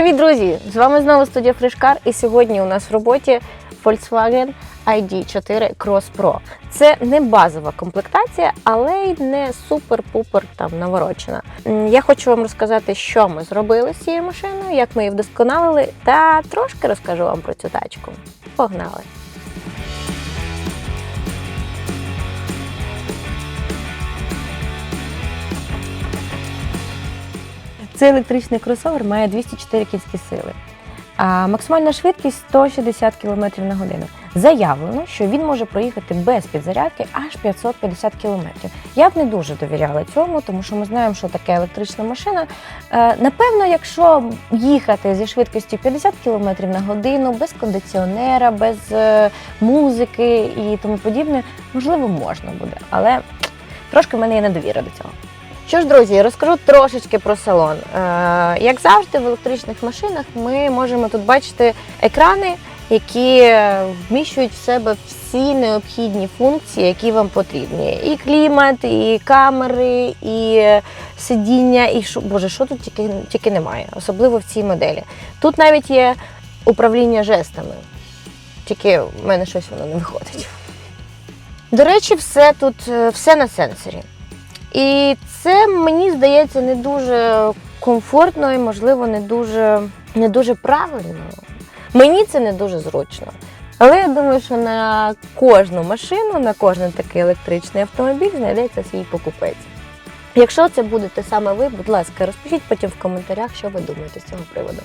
Привіт, друзі! З вами знову студія Фришкар, і сьогодні у нас в роботі Volkswagen ID4 Cross Pro. Це не базова комплектація, але й не супер-пупер там наворочена. Я хочу вам розказати, що ми зробили з цією машиною, як ми її вдосконалили, та трошки розкажу вам про цю тачку. Погнали! Цей електричний кросовер має 204 кінські сили. А максимальна швидкість 160 км на годину. Заявлено, що він може проїхати без підзарядки аж 550 км. Я б не дуже довіряла цьому, тому що ми знаємо, що таке електрична машина. Е, Напевно, якщо їхати зі швидкістю 50 км на годину, без кондиціонера, без е, музики і тому подібне, можливо, можна буде, але трошки в мене є недовіра до цього. Що ж, друзі, розкажу трошечки про салон. Е, як завжди, в електричних машинах ми можемо тут бачити екрани, які вміщують в себе всі необхідні функції, які вам потрібні. І клімат, і камери, і сидіння, і що, боже, що тут тільки, тільки немає, особливо в цій моделі. Тут навіть є управління жестами, тільки в мене щось воно не виходить. До речі, все тут е, все на сенсорі. І це мені здається не дуже комфортно і, можливо, не дуже, не дуже правильно. Мені це не дуже зручно. Але я думаю, що на кожну машину, на кожен такий електричний автомобіль знайдеться свій покупець. Якщо це будете саме ви, будь ласка, розпишіть потім в коментарях, що ви думаєте з цього приводу.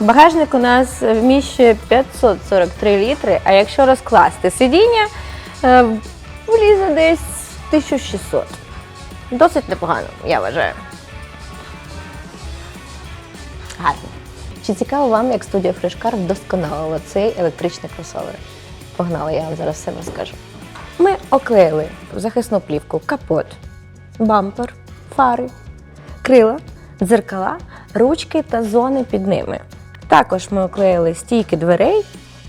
Багажник у нас вміщує 543 літри, а якщо розкласти сидіння, е, влізе десь 1600. Досить непогано, я вважаю. Гарно. Чи цікаво вам, як студія Фрешкар вдосконалила цей електричний кросовер? Погнали, я вам зараз все розкажу. Ми оклеїли захисну плівку, капот, бампер, фари, крила, дзеркала, ручки та зони під ними. Також ми оклеїли стійки дверей,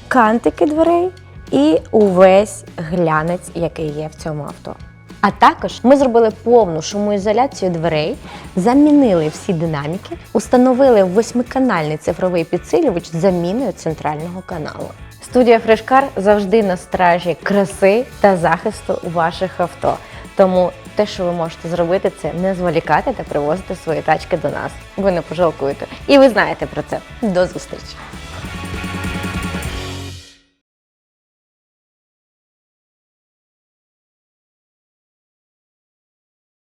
кантики дверей і увесь глянець, який є в цьому авто. А також ми зробили повну шумоізоляцію дверей, замінили всі динаміки, установили восьмиканальний цифровий підсилювач з заміною центрального каналу. Студія Фрешкар завжди на стражі краси та захисту ваших авто. Тому те, що ви можете зробити, це не зволікати та привозити свої тачки до нас. Ви не пожалкуєте. І ви знаєте про це. До зустрічі!